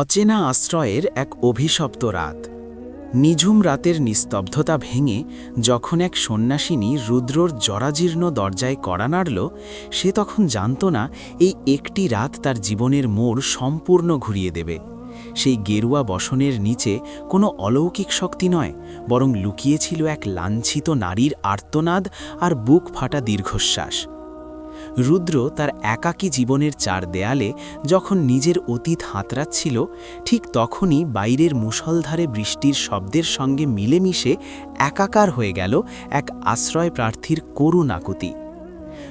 অচেনা আশ্রয়ের এক অভিশপ্ত রাত। নিঝুম রাতের নিস্তব্ধতা ভেঙে যখন এক সন্ন্যাসিনী রুদ্রর জরাজীর্ণ দরজায় কড়া নাড়ল, সে তখন জানত না এই একটি রাত তার জীবনের মোড় সম্পূর্ণ ঘুরিয়ে দেবে। সেই গেরুয়া বসনের নিচে কোনো অলৌকিক শক্তি নয়, বরং লুকিয়েছিল এক লাঞ্ছিত নারীর আর্তনাদ আর বুক ফাটা দীর্ঘশ্বাস। রুদ্র তার একাকী জীবনের চার দেয়ালে যখন নিজের অতীত হাতরাচ্ছিল ঠিক তখনই বাইরের মুষলধারে বৃষ্টির শব্দের সঙ্গে মিলেমিশে একাকার হয়ে গেল এক আশ্রয় প্রার্থীর করুণ আকুতি।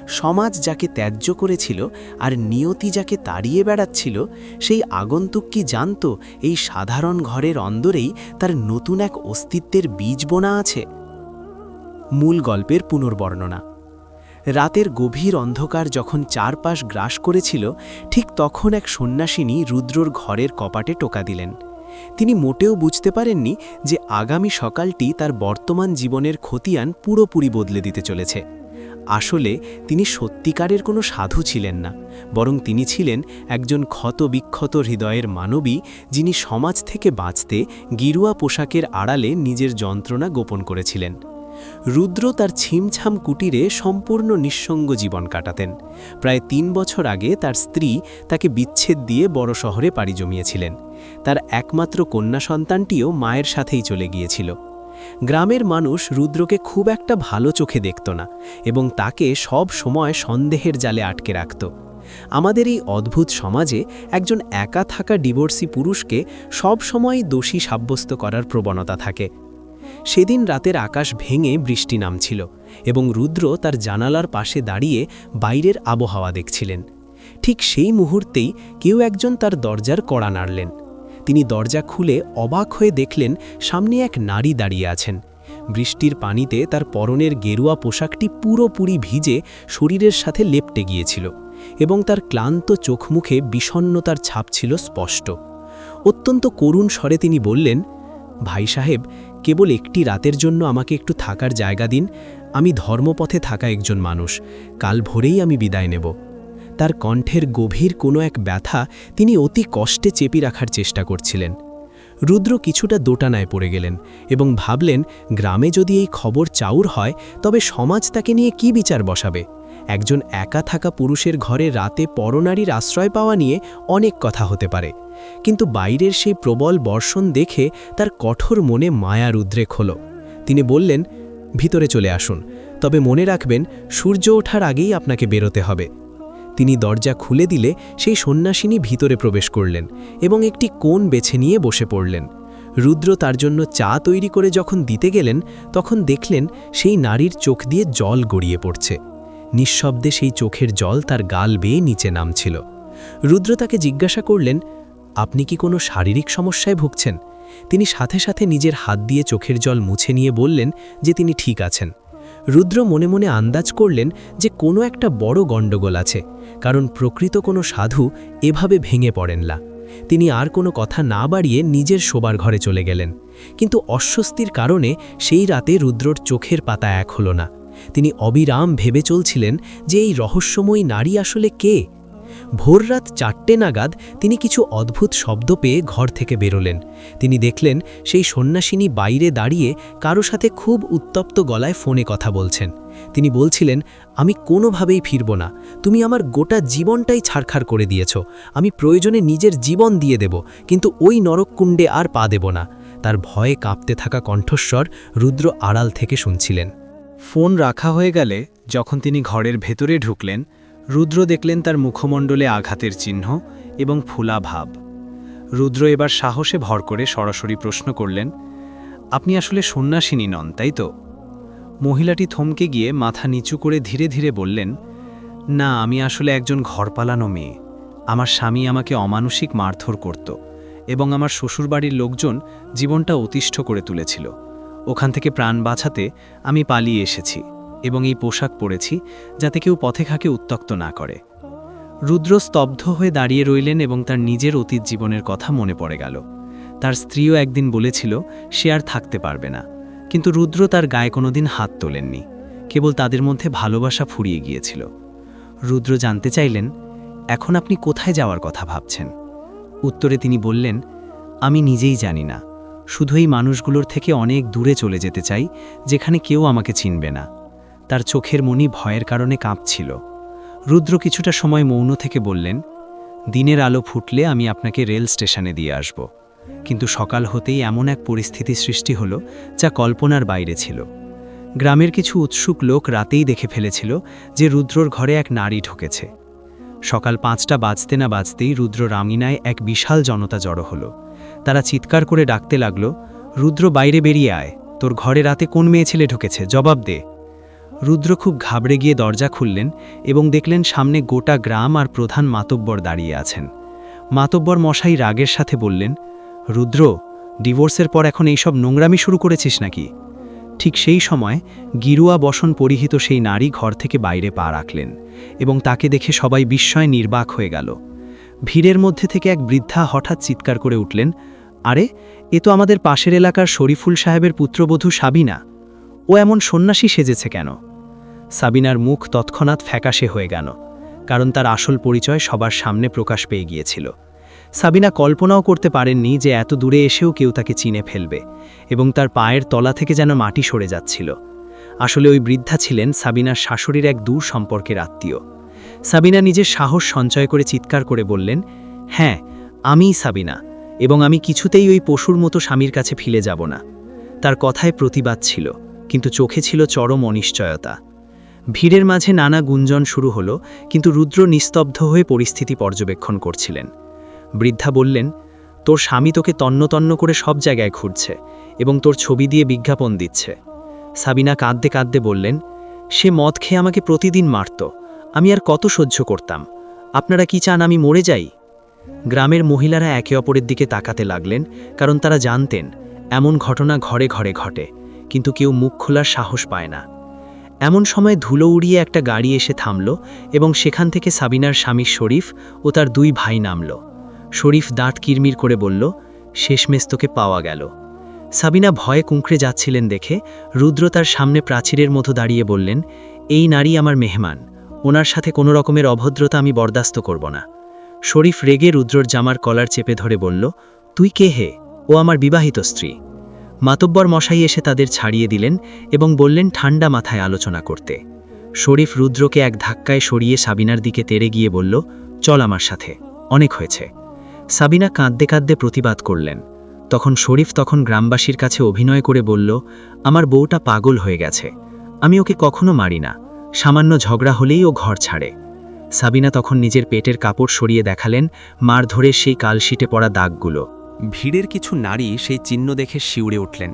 সমাজ যাকে ত্যায্য করেছিল আর নিয়তি যাকে তাড়িয়ে বেড়াচ্ছিল, সেই আগন্তুক কি জানত এই সাধারণ ঘরের অন্দরেই তার নতুন এক অস্তিত্বের বীজ বোনা আছে? মূল গল্পের পুনর্বর্ণনা। রাতের গভীর অন্ধকার যখন চারপাশ গ্রাস করেছিল, ঠিক তখন এক সন্ন্যাসিনী রুদ্রর ঘরের কপাটে টোকা দিলেন। তিনি মোটেও বুঝতে পারেননি যে আগামী সকালটি তার বর্তমান জীবনের খতিয়ান পুরোপুরি বদলে দিতে চলেছে। আসলে তিনি সত্যিকারের কোনো সাধু ছিলেন না, বরং তিনি ছিলেন একজন ক্ষতবিক্ষত হৃদয়ের মানবী যিনি সমাজ থেকে বাঁচতে গিরুয়া পোশাকের আড়ালে নিজের যন্ত্রণা গোপন করেছিলেন। রুদ্র তার ছিমছাম কুটিরে সম্পূর্ণ নিঃসঙ্গ জীবন কাটাতেন। প্রায় তিন বছর আগে তার স্ত্রী তাকে বিচ্ছেদ দিয়ে বড় শহরে পাড়ি জমিয়েছিলেন। তার একমাত্র কন্যা সন্তানটিও মায়ের সাথেই চলে গিয়েছিল। গ্রামের মানুষ রুদ্রকে খুব একটা ভালো চোখে দেখত না এবং তাকে সব সময় সন্দেহের জালে আটকে রাখত। আমাদের এই অদ্ভুত সমাজে একজন একা থাকা ডিভোর্সি পুরুষকে সব সময় দোষী সাব্যস্ত করার প্রবণতা থাকে। সেদিন রাতের আকাশ ভেঙে বৃষ্টি নামছিল এবং রুদ্র তার জানালার পাশে দাঁড়িয়ে বাইরের আবহাওয়া দেখছিলেন। ঠিক সেই মুহূর্তেই কেউ একজন তার দরজার কড়া নাড়লেন। তিনি দরজা খুলে অবাক হয়ে দেখলেন, সামনে এক নারী দাঁড়িয়ে আছেন। বৃষ্টির পানিতে তার পরনের গেরুয়া পোশাকটি পুরোপুরি ভিজে শরীরের সাথে লেপটে গিয়েছিল এবং তার ক্লান্ত চোখমুখে বিষণ্নতার ছাপ ছিল স্পষ্ট। অত্যন্ত করুণ স্বরে তিনি বললেন, ভাই সাহেব কেবল একটি রাতের জন্য আমাকে একটু থাকার জায়গা দিন, আমি ধর্মপথে থাকা একজন মানুষ, কাল ভোরেই আমি বিদায় নেব। তার কণ্ঠের গভীর কোনো এক ব্যথা তিনি অতি কষ্টে চেপি রাখার চেষ্টা করছিলেন। রুদ্র কিছুটা দোটানায় পড়ে গেলেন এবং ভাবলেন, গ্রামে যদি এই খবর চাউর হয়, তবে সমাজ তাকে নিয়ে কি বিচার বসাবে? একজন একা থাকা পুরুষের ঘরে রাতে পরনারীর আশ্রয় পাওয়া নিয়ে অনেক কথা হতে পারে। কিন্তু বাইরের সেই প্রবল বর্ষণ দেখে তার কঠোর মনে মায়ার উদ্রেক হল। তিনি বললেন, ভিতরে চলে আসুন। তবে মনে রাখবেন, সূর্য ওঠার আগেই আপনাকে বেরোতে হবে। তিনি দরজা খুলে দিলে সেই সন্ন্যাসিনী ভিতরে প্রবেশ করলেন এবং একটি কোণ বেছে নিয়ে বসে পড়লেন। রুদ্র তার জন্য চা তৈরি করে যখন দিতে গেলেন, তখন দেখলেন সেই নারীর চোখ দিয়ে জল গড়িয়ে পড়ছে। নিঃশব্দে সেই চোখের জল তার গাল বেয়ে নিচে নামছিল। রুদ্র তাকে জিজ্ঞাসা করলেন, আপনি কি কোনো শারীরিক সমস্যায় ভুগছেন? তিনি সাথে সাথে নিজের হাত দিয়ে চোখের জল মুছে নিয়ে বললেন যে তিনি ঠিক আছেন। রুদ্র মনে মনে আন্দাজ করলেন যে কোনো একটা বড় গণ্ডগোল আছে, কারণ প্রকৃত কোনো সাধু এভাবে ভেঙে পড়েন না। তিনি আর কোনো কথা না বাড়িয়ে নিজের শোবার ঘরে চলে গেলেন। কিন্তু অস্বস্তির কারণে সেই রাতে রুদ্রর চোখের পাতা এক হলো না। তিনি অবিরাম ভেবে চলছিলেন যে এই রহস্যময়ী নারী আসলে কে। ভোররাত চারটে নাগাদ তিনি কিছু অদ্ভুত শব্দ পেয়ে ঘর থেকে বেরোলেন। তিনি দেখলেন সেই সন্ন্যাসিনী বাইরে দাঁড়িয়ে কারও সাথে খুব উত্তপ্ত গলায় ফোনে কথা বলছেন। তিনি বলছিলেন, আমি কোনোভাবেই ফিরব না। তুমি আমার গোটা জীবনটাই ছাড়খাড় করে দিয়েছ। আমি প্রয়োজনে নিজের জীবন দিয়ে দেব, কিন্তু ওই নরককুণ্ডে আর পা দেব না। তার ভয়ে কাঁপতে থাকা কণ্ঠস্বর রুদ্র আড়াল থেকে শুনছিলেন। ফোন রাখা হয়ে গেলে যখন তিনি ঘরের ভেতরে ঢুকলেন, রুদ্র দেখলেন তার মুখমণ্ডলে আঘাতের চিহ্ন এবং ফুলা ভাব। রুদ্র এবার সাহসে ভর করে সরাসরি প্রশ্ন করলেন, আপনি আসলে সন্ন্যাসিনী নন, তাই তো? মহিলাটি থমকে গিয়ে মাথা নিচু করে ধীরে ধীরে বললেন, না, আমি আসলে একজন ঘরপালানো মেয়ে। আমার স্বামী আমাকে অমানসিক মারধর করত এবং আমার শ্বশুরবাড়ির লোকজন জীবনটা অতিষ্ঠ করে তুলেছিল। ওখান থেকে প্রাণ বাঁচাতে আমি পালিয়ে এসেছি এবং এই পোশাক পরেছি যাতে কেউ পথে খাকে উত্তক্ত না করে। রুদ্র স্তব্ধ হয়ে দাঁড়িয়ে রইলেন এবং তার নিজের অতীত জীবনের কথা মনে পড়ে গেল। তার স্ত্রীও একদিন বলেছিল, সে আর থাকতে পারবে না। কিন্তু রুদ্র তার গায়ে কোনোদিন হাত তোলেননি, কেবল তাদের মধ্যে ভালোবাসা ফুরিয়ে গিয়েছিল। রুদ্র জানতে চাইলেন, এখন আপনি কোথায় যাওয়ার কথা ভাবছেন? উত্তরে তিনি বললেন, আমি নিজেই জানি না। শুধু এই মানুষগুলোর থেকে অনেক দূরে চলে যেতে চাই, যেখানে কেউ আমাকে চিনবে না। তার চোখের মনি ভয়ের কারণে কাঁপছিল। রুদ্র কিছুটা সময় মৌন থেকে বললেন, দিনের আলো ফুটলে আমি আপনাকে রেল স্টেশনে দিয়ে আসব। কিন্তু সকাল হতেই এমন এক পরিস্থিতি সৃষ্টি হলো, যা কল্পনার বাইরে ছিল। গ্রামের কিছু উৎসুক লোক রাতেই দেখে ফেলেছিল যে রুদ্রর ঘরে এক নারী ঢুকেছে। সকাল পাঁচটা বাজতে না বাজতেই রুদ্র রামিনায় এক বিশাল জনতা জড়ো হলো। তারা চিৎকার করে ডাকতে লাগল, রুদ্র বাইরে বেরিয়ে আয়, তোর ঘরে রাতে কোন মেয়ে ছেলে ঢুকেছে, জবাব দে। রুদ্র খুব ঘাবড়ে গিয়ে দরজা খুললেন এবং দেখলেন সামনে গোটা গ্রাম আর প্রধান মাতব্বর দাঁড়িয়ে আছেন। মাতব্বর মশাই রাগের সাথে বললেন, রুদ্র, ডিভোর্সের পর এখন এইসব নোংরামি শুরু করেছিস নাকি? ঠিক সেই সময় গিরুয়া বসন পরিহিত সেই নারী ঘর থেকে বাইরে পা রাখলেন এবং তাকে দেখে সবাই বিস্ময় নির্বাক হয়ে গেল। ভিড়ের মধ্যে থেকে এক বৃদ্ধা হঠাৎ চিৎকার করে উঠলেন, আরে, এ তো আমাদের পাশের এলাকার শরীফুল সাহেবের পুত্রবধূ সাবিনা। ও এমন সন্ন্যাসী সেজেছে কেন? সাবিনার মুখ তৎক্ষণাৎ ফ্যাকাশে হয়ে গেল, কারণ তার আসল পরিচয় সবার সামনে প্রকাশ পেয়ে গিয়েছিল। সাবিনা কল্পনাও করতে পারেননি যে এত দূরে এসেও কেউ তাকে চিনে ফেলবে এবং তার পায়ের তলা থেকে যেন মাটি সরে যাচ্ছিল। আসলে ওই বৃদ্ধা ছিলেন সাবিনার শাশুড়ির এক দূর সম্পর্কের আত্মীয়। সাবিনা নিজের সাহস সঞ্চয় করে চিৎকার করে বললেন হ্যাঁ আমিই সাবিনা, এবং আমি কিছুতেই ওই পশুর মতো স্বামীর কাছে ফিরে যাব না। তার কথায় প্রতিবাদ ছিল, কিন্তু চোখে ছিল চরম অনিশ্চয়তা। ভিড়ের মাঝে নানা গুঞ্জন শুরু হলো, কিন্তু রুদ্র নিস্তব্ধ হয়ে পরিস্থিতি পর্যবেক্ষণ করছিলেন। বৃদ্ধা বললেন, তোর স্বামী তোকে তন্ন তন্ন করে সব জায়গায় ঘুরছে, এবং তোর ছবি দিয়ে বিজ্ঞাপন দিচ্ছে। সাবিনা কাঁদতে কাঁদতে বললেন, সে মদ খেয়ে আমাকে প্রতিদিন মারত আমি আর কত সহ্য করতাম। আপনারা কি চান আমি মরে যাই? গ্রামের মহিলারা একে অপরের দিকে তাকাতে লাগলেন, কারণ তারা জানতেন, এমন ঘটনা ঘরে ঘরে ঘটে, কিন্তু কেউ মুখ খোলার সাহস পায় না। এমন সময় ধুলো উড়িয়ে একটা গাড়ি এসে থামল এবং সেখান থেকে সাবিনার স্বামী শরীফ ও তার দুই ভাই নামল। শরীফ দাঁত কিরমির করে বলল, শেষমেশ তোকে পাওয়া গেল। সাবিনা ভয়ে কুঁকড়ে যাচ্ছিলেন দেখে রুদ্র তার সামনে প্রাচীরের মতো দাঁড়িয়ে বললেন, এই নারী আমার মেহমান। ওনার সাথে কোনো রকমের অভদ্রতা আমি বরদাস্ত করব না। শরীফ রেগে রুদ্রর জামার কলার চেপে ধরে বলল, তুই কে হে? ও আমার বিবাহিত স্ত্রী। মাতব্বর মশাই এসে তাদের ছাড়িয়ে দিলেন এবং বললেন ঠান্ডা মাথায় আলোচনা করতে। শরীফ রুদ্রকে এক ধাক্কায় সরিয়ে সাবিনার দিকে তেড়ে গিয়ে বলল, চল আমার সাথে, অনেক হয়েছে। সাবিনা কাঁদতে কাঁদতে প্রতিবাদ করলেন। তখন শরীফ তখন গ্রামবাসীর কাছে অভিনয় করে বলল, আমার বউটা পাগল হয়ে গেছে। আমি ওকে কখনো মারি না। সামান্য ঝগড়া হলেই ও ঘর ছাড়ে। সাবিনা তখন নিজের পেটের কাপড় সরিয়ে দেখালেন, মার ধরে সেই কালশিটে পড়া দাগগুলো। ভিড়ের কিছু নারী সেই চিহ্ন দেখে শিউরে উঠলেন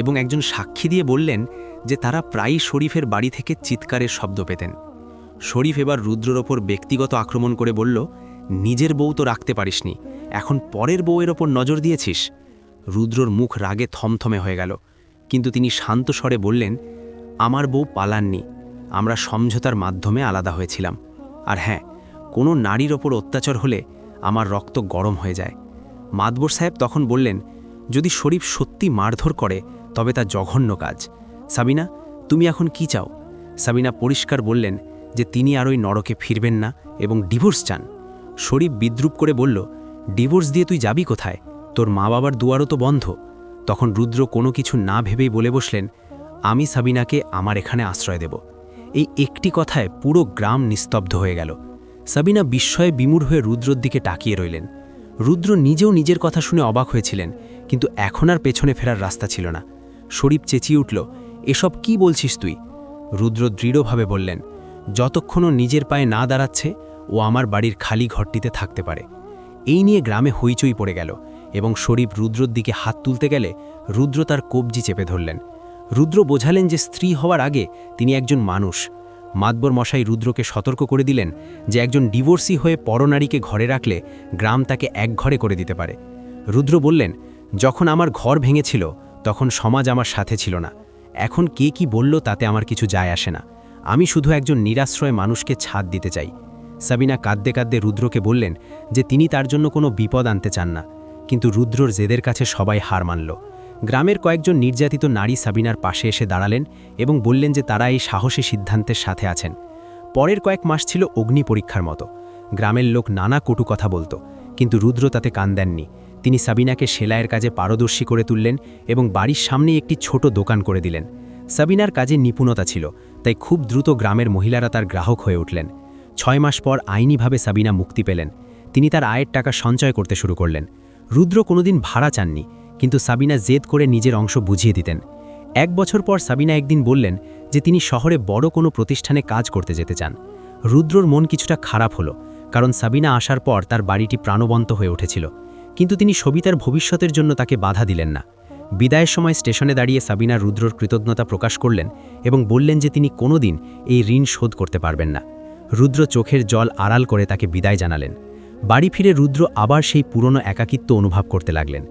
এবং একজন সাক্ষী দিয়ে বললেন যে তারা প্রায়ই শরীফের বাড়ি থেকে চিৎকারের শব্দ পেতেন। শরীফ এবার রুদ্রর ওপর ব্যক্তিগত আক্রমণ করে বলল, নিজের বউ তো রাখতে পারিসনি, এখন পরের বউয়ের ওপর নজর দিয়েছিস? রুদ্রর মুখ রাগে থমথমে হয়ে গেল, কিন্তু তিনি শান্ত স্বরে বললেন, আমার বউ পালাননি আমরা সমঝোতার মাধ্যমে আলাদা হয়েছিলাম। আর হ্যাঁ কোনো নারীর ওপর অত্যাচার হলে আমার রক্ত গরম হয়ে যায়। মাদবর সাহেব তখন বললেন, যদি শরীফ সত্যি মারধর করে, তবে তা জঘন্য কাজ। সাবিনা, তুমি এখন কি চাও? সাবিনা পরিষ্কার বললেন যে তিনি আর ওই নরকে ফিরবেন না এবং ডিভোর্স চান। শরীফ বিদ্রুপ করে বলল, ডিভোর্স দিয়ে তুই যাবি কোথায়? তোর মা বাবার দুয়ারও তো বন্ধ। তখন রুদ্র কোনো কিছু না ভেবেই বলে বসলেন, আমি সাবিনাকে আমার এখানে আশ্রয় দেব। এই একটি কথায় পুরো গ্রাম নিস্তব্ধ হয়ে গেল। সাবিনা বিস্ময়ে বিমূঢ় হয়ে রুদ্রর দিকে তাকিয়ে রইলেন। রুদ্র নিজেও নিজের কথা শুনে অবাক হয়েছিলেন, কিন্তু এখন আর পেছনে ফেরার রাস্তা ছিল না। শরীফ চেঁচিয়ে উঠল, এসব কি বলছিস তুই? রুদ্র দৃঢ়ভাবে বললেন যতক্ষণও নিজের পায়ে না দাঁড়াচ্ছে, ও আমার বাড়ির খালি ঘরটিতে থাকতে পারে। এই নিয়ে গ্রামে হইচই পড়ে গেল এবং শরীফ রুদ্রর দিকে হাত তুলতে গেলে রুদ্র তার কবজি চেপে ধরলেন। রুদ্র বোঝালেন যে স্ত্রী হওয়ার আগে তিনি একজন মানুষ। মাতবর মশাই রুদ্রকে সতর্ক করে দিলেন যে একজন ডিভোর্সি হয়ে পরনারীকে ঘরে রাখলে গ্রাম তাকে এক ঘরে করে দিতে পারে। রুদ্র বললেন, যখন আমার ঘর ভেঙেছিল, তখন সমাজ আমার সাথে ছিল না। এখন কে কি বলল তাতে আমার কিছু যায় আসে না। আমি শুধু একজন নিরাশ্রয় মানুষকে ছাদ দিতে চাই। সাবিনা কাঁদতে কাঁদতে রুদ্রকে বললেন যে তিনি তার জন্য কোনো বিপদ আনতে চান না। কিন্তু রুদ্রর জেদের কাছে সবাই হার মানল। গ্রামের কয়েকজন নির্যাতিত নারী সাবিনার পাশে এসে দাঁড়ালেন এবং বললেন যে তারা এই সাহসী সিদ্ধান্তের সাথে আছেন। পরের কয়েক মাস ছিল অগ্নি পরীক্ষার মতো। গ্রামের লোক নানা কটু কথা বলতো, কিন্তু রুদ্র তাতে কান দেননি। তিনি সাবিনাকে সেলাইয়ের কাজে পারদর্শী করে তুললেন এবং বাড়ির সামনেই একটি ছোট দোকান করে দিলেন। সাবিনার কাজে নিপুণতা ছিল, তাই খুব দ্রুত গ্রামের মহিলারা তার গ্রাহক হয়ে উঠলেন। ছয় মাস পর আইনিভাবে সাবিনা মুক্তি পেলেন। তিনি তার আয়ের টাকা সঞ্চয় করতে শুরু করলেন। রুদ্র কোনোদিন ভাড়া চাননি কিন্তু সাবিনা জেদ করে নিজের অংশ বুঝিয়ে দিতেন। এক বছর পর সাবিনা একদিন বললেন যে তিনি শহরে বড় কোনো প্রতিষ্ঠানে কাজ করতে যেতে চান। রুদ্রর মন কিছুটা খারাপ হলো, কারণ সাবিনা আসার পর তার বাড়িটি প্রাণবন্ত হয়ে উঠেছিল। কিন্তু তিনি সবিতার ভবিষ্যতের জন্য তাকে বাধা দিলেন না। বিদায়ের সময় স্টেশনে দাঁড়িয়ে সাবিনা রুদ্রর কৃতজ্ঞতা প্রকাশ করলেন এবং বললেন যে তিনি কোনোদিন এই ঋণ শোধ করতে পারবেন না। রুদ্র চোখের জল আড়াল করে তাকে বিদায় জানালেন। বাড়ি ফিরে রুদ্র আবার সেই পুরনো একাকিত্ব অনুভব করতে লাগলেন।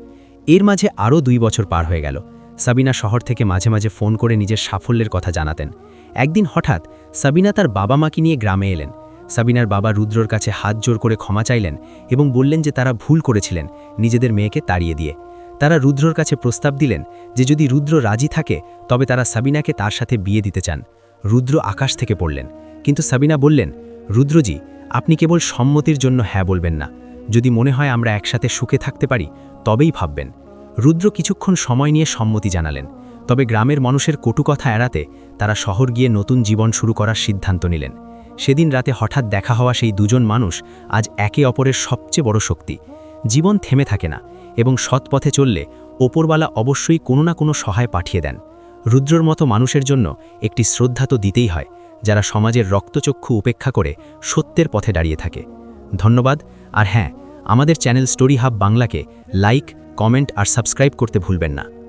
এর মাঝে আরও দুই বছর পার হয়ে গেল। সাবিনা শহর থেকে মাঝে মাঝে ফোন করে নিজের সাফল্যের কথা জানাতেন। একদিন হঠাৎ সাবিনা তার বাবা মাকে নিয়ে গ্রামে এলেন। সাবিনার বাবা রুদ্রর কাছে হাত জোর করে ক্ষমা চাইলেন এবং বললেন যে তারা ভুল করেছিলেন নিজেদের মেয়েকে তাড়িয়ে দিয়ে। তারা রুদ্রর কাছে প্রস্তাব দিলেন যে যদি রুদ্র রাজি থাকে, তবে তারা সাবিনাকে তার সাথে বিয়ে দিতে চান। রুদ্র আকাশ থেকে পড়লেন। কিন্তু সাবিনা বললেন, রুদ্রজি, আপনি কেবল সম্মতির জন্য হ্যাঁ বলবেন না। যদি মনে হয় আমরা একসাথে সুখে থাকতে পারি তবেই ভাববেন। রুদ্র কিছুক্ষণ সময় নিয়ে সম্মতি জানালেন, তবে গ্রামের মানুষের কটু কথা এড়াতে তারা শহর গিয়ে নতুন জীবন শুরু করার সিদ্ধান্ত নিলেন। সেদিন রাতে হঠাৎ দেখা হওয়া সেই দুজন মানুষ আজ একে অপরের সবচেয়ে বড় শক্তি। জীবন থেমে থাকে না এবং সৎ পথে চললে ওপরওয়ালা অবশ্যই কোনো না কোনো সহায় পাঠিয়ে দেন। রুদ্রর মতো মানুষের জন্য একটি শ্রদ্ধা তো দিতেই হয়, যারা সমাজের রক্তচক্ষু উপেক্ষা করে সত্যের পথে দাঁড়িয়ে থাকে। ধন্যবাদ, আর হ্যাঁ আমাদের চ্যানেল স্টোরি হাব বাংলাকে লাইক কমেন্ট আর সাবস্ক্রাইব করতে ভুলবেন না।